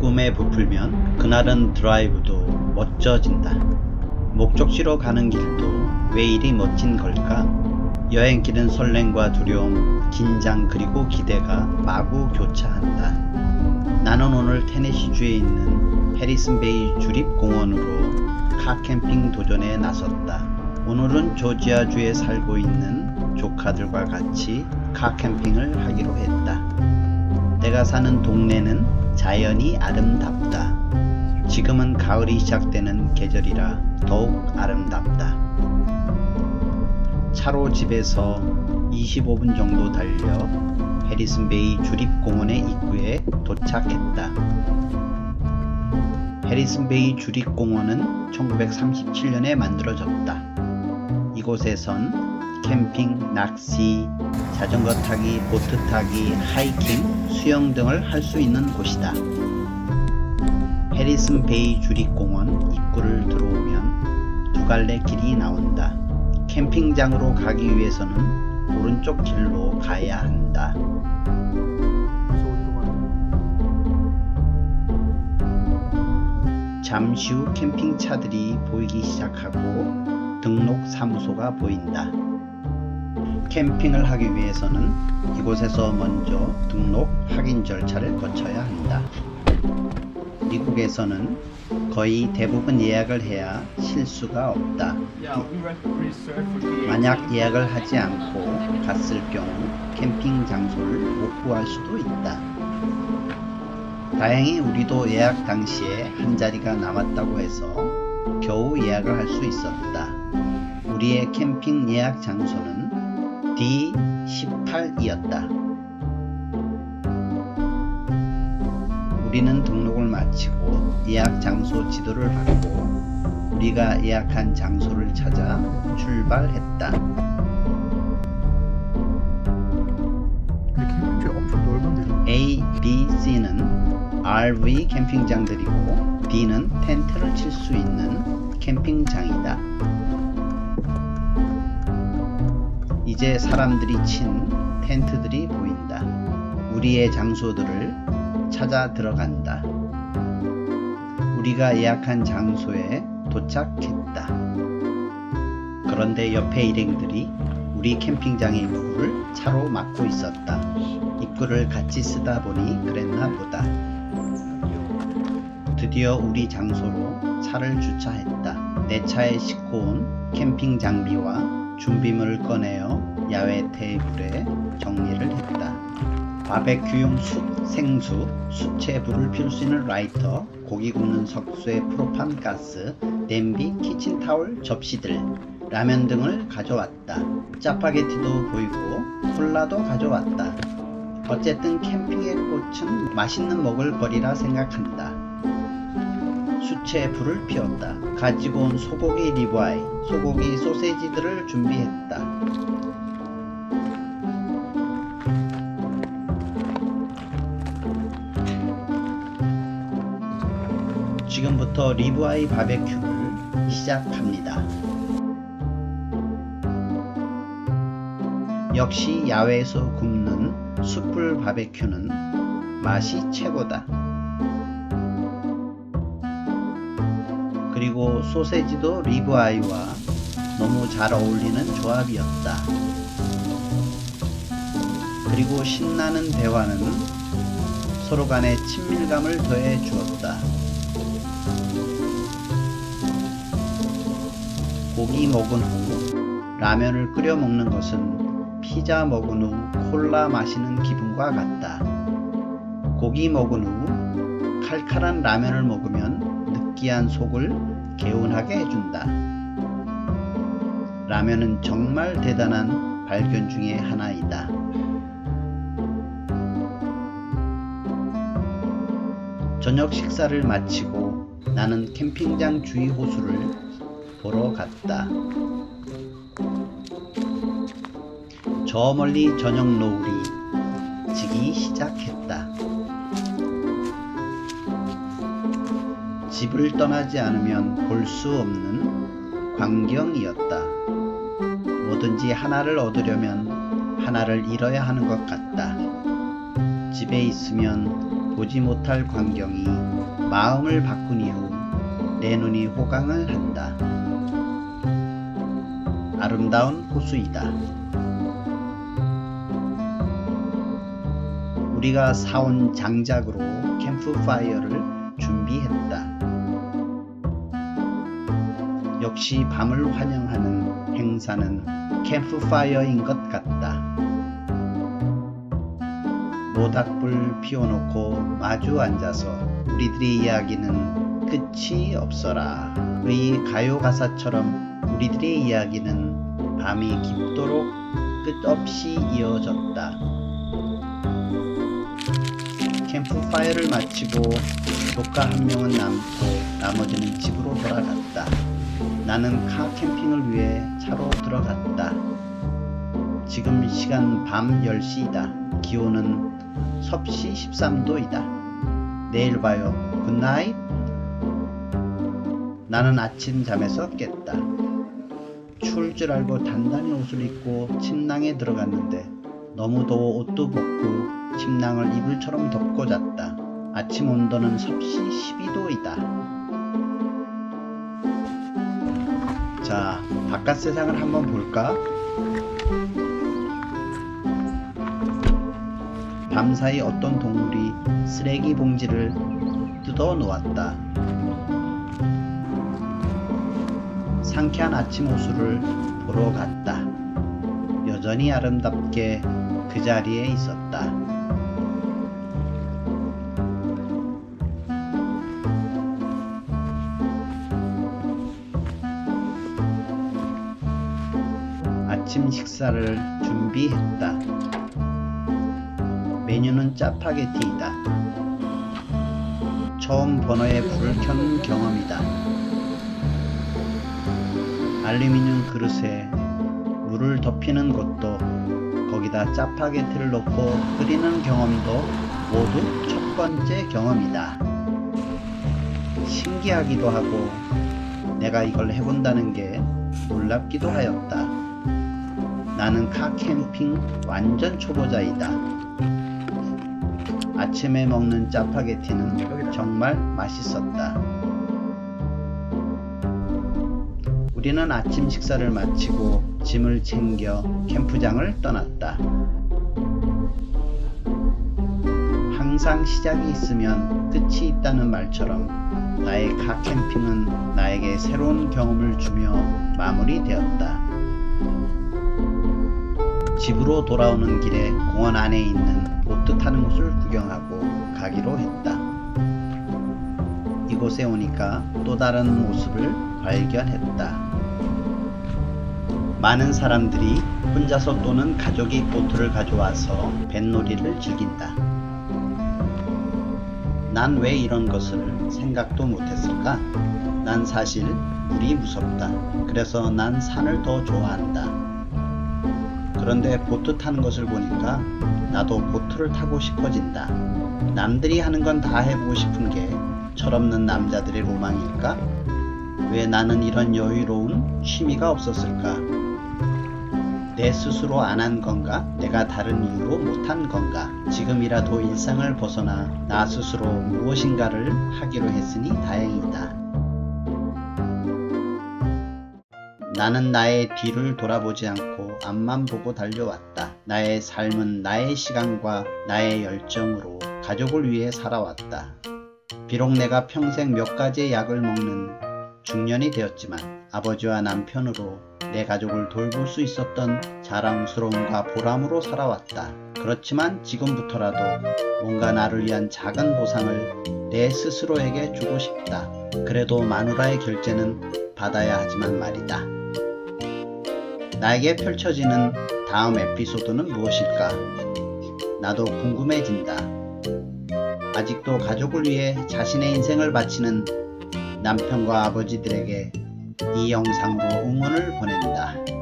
꿈에 부풀면 그날은 드라이브도 멋져진다. 목적지로 가는 길도 왜 이리 멋진 걸까? 여행길은 설렘과 두려움, 긴장 그리고 기대가 마구 교차한다. 나는 오늘 테네시주에 있는 해리슨베이 주립공원으로 카캠핑 도전에 나섰다. 오늘은 조지아주에 살고 있는 조카들과 같이 카캠핑을 하기로 했다. 내가 사는 동네는 자연이 아름답다. 지금은 가을이 시작되는 계절이라 더욱 아름답다. 차로 집에서 25분 정도 달려 해리슨베이 주립공원의 입구에 도착했다. 해리슨베이 주립공원은 1937년에 만들어졌다. 이곳에선 캠핑, 낚시, 자전거 타기, 보트 타기, 하이킹, 수영 등을 할 수 있는 곳이다. 해리슨 베이 주립공원 입구를 들어오면 두 갈래 길이 나온다. 캠핑장으로 가기 위해서는 오른쪽 길로 가야 한다. 잠시 후 캠핑차들이 보이기 시작하고 등록 사무소가 보인다. 캠핑을 하기 위해서는 이곳에서 먼저 등록 확인 절차를 거쳐야 한다. 미국에서는 거의 대부분 예약을 해야 실수가 없다. 만약 예약을 하지 않고 갔을 경우 캠핑 장소를 못 구할 수도 있다. 다행히 우리도 예약 당시에 한 자리가 남았다고 해서 겨우 예약을 할 수 있었다. 우리의 캠핑 예약 장소는 D18이었다. 우리는 등록을 마치고 예약 장소 지도를 받고 우리가 예약한 장소를 찾아 출발했다. A, B, C는 RV 캠핑장들이고 D는 텐트를 칠 수 있는 캠핑장이다. 이제 사람들이 친 텐트들이 보인다. 우리의 장소들을 찾아 들어간다. 우리가 예약한 장소에 도착했다. 그런데 옆에 일행들이 우리 캠핑장의 입구를 차로 막고 있었다. 입구를 같이 쓰다 보니 그랬나 보다. 드디어 우리 장소로 차를 주차했다. 내 차에 싣고 온 캠핑 장비와 준비물을 꺼내어 야외 테이블에 정리를 했다. 바베큐용 숯, 생수, 수채 불을 피울 수 있는 라이터, 고기 굽는 석쇠 프로판 가스, 냄비, 키친타올, 접시들, 라면 등을 가져왔다. 짜파게티도 보이고 콜라도 가져왔다. 어쨌든 캠핑의 꽃은 맛있는 먹을거리라 생각한다. 수채에 불을 피웠다. 가지고 온 소고기 리브아이, 소고기 소세지들을 준비했다. 지금부터 리브아이 바베큐를 시작합니다. 역시 야외에서 굽는 숯불 바베큐는 맛이 최고다. 그리고 소세지도 리브아이와 너무 잘 어울리는 조합이었다. 그리고 신나는 대화는 서로 간의 친밀감을 더해 주었다. 고기 먹은 후 라면을 끓여 먹는 것은 피자 먹은 후 콜라 마시는 기분과 같다. 고기 먹은 후 칼칼한 라면을 먹으면 느끼한 속을 개운하게 해준다. 라면은 정말 대단한 발견 중의 하나이다. 저녁 식사를 마치고 나는 캠핑장 주위 호수를 보러 갔다. 저 멀리 저녁 노을이 지기 시작했다. 집을 떠나지 않으면 볼 수 없는 광경이었다. 뭐든지 하나를 얻으려면 하나를 잃어야 하는 것 같다. 집에 있으면 보지 못할 광경이 마음을 바꾼 이후 내 눈이 호강을 한다. 아름다운 호수이다. 우리가 사온 장작으로 캠프파이어를 준비했다. 역시 밤을 환영하는 행사는 캠프파이어인 것 같다. 모닥불 피워놓고 마주 앉아서 우리들의 이야기는 끝이 없어라. 의 가요 가사처럼 우리들의 이야기는 밤이 깊도록 끝없이 이어졌다. 캠프파이어를 마치고 조카 한 명은 남고 나머지는 집으로 돌아갔다. 나는 카 캠핑을 위해 차로 들어갔다. 지금 시간 밤 10시이다. 기온은 섭씨 13도이다. 내일 봐요. 굿나잇. 나는 아침 잠에서 깼다. 추울 줄 알고 단단히 옷을 입고 침낭에 들어갔는데 너무 더워 옷도 벗고 침낭을 이불처럼 덮고 잤다. 아침 온도는 섭씨 12도이다. 자, 바깥 세상을 한번 볼까? 밤사이 어떤 동물이 쓰레기 봉지를 뜯어 놓았다. 상쾌한 아침 호수를 보러 갔다. 여전히 아름답게 그 자리에 있었다. 아침 식사를 준비했다. 메뉴는 짜파게티이다. 처음 버너에 불을 켜는 경험이다. 알루미늄 그릇에 물을 덮이는 것도 거기다 짜파게티를 넣고 끓이는 경험도 모두 첫 번째 경험이다. 신기하기도 하고 내가 이걸 해본다는 게 놀랍기도 하였다. 나는 카 캠핑 완전 초보자이다. 아침에 먹는 짜파게티는 정말 맛있었다. 우리는 아침 식사를 마치고 짐을 챙겨 캠프장을 떠났다. 항상 시작이 있으면 끝이 있다는 말처럼 나의 카 캠핑은 나에게 새로운 경험을 주며 마무리되었다. 집으로 돌아오는 길에 공원 안에 있는 보트 타는 곳을 구경하고 가기로 했다. 이곳에 오니까 또 다른 모습을 발견했다. 많은 사람들이 혼자서 또는 가족이 보트를 가져와서 뱃놀이를 즐긴다. 난 왜 이런 것을 생각도 못했을까? 난 사실 물이 무섭다. 그래서 난 산을 더 좋아한다. 그런데 보트 타는 것을 보니까 나도 보트를 타고 싶어진다. 남들이 하는 건 다 해보고 싶은 게 철없는 남자들의 로망일까? 왜 나는 이런 여유로운 취미가 없었을까? 내 스스로 안 한 건가? 내가 다른 이유로 못한 건가? 지금이라도 일상을 벗어나 나 스스로 무엇인가를 하기로 했으니 다행이다. 나는 나의 뒤를 돌아보지 않고 앞만 보고 달려왔다. 나의 삶은 나의 시간과 나의 열정으로 가족을 위해 살아왔다. 비록 내가 평생 몇 가지의 약을 먹는 중년이 되었지만 아버지와 남편으로 내 가족을 돌볼 수 있었던 자랑스러움과 보람으로 살아왔다. 그렇지만 지금부터라도 뭔가 나를 위한 작은 보상을 내 스스로에게 주고 싶다. 그래도 마누라의 결제는 받아야 하지만 말이다. 나에게 펼쳐지는 다음 에피소드는 무엇일까? 나도 궁금해진다. 아직도 가족을 위해 자신의 인생을 바치는 남편과 아버지들에게 이 영상으로 응원을 보낸다.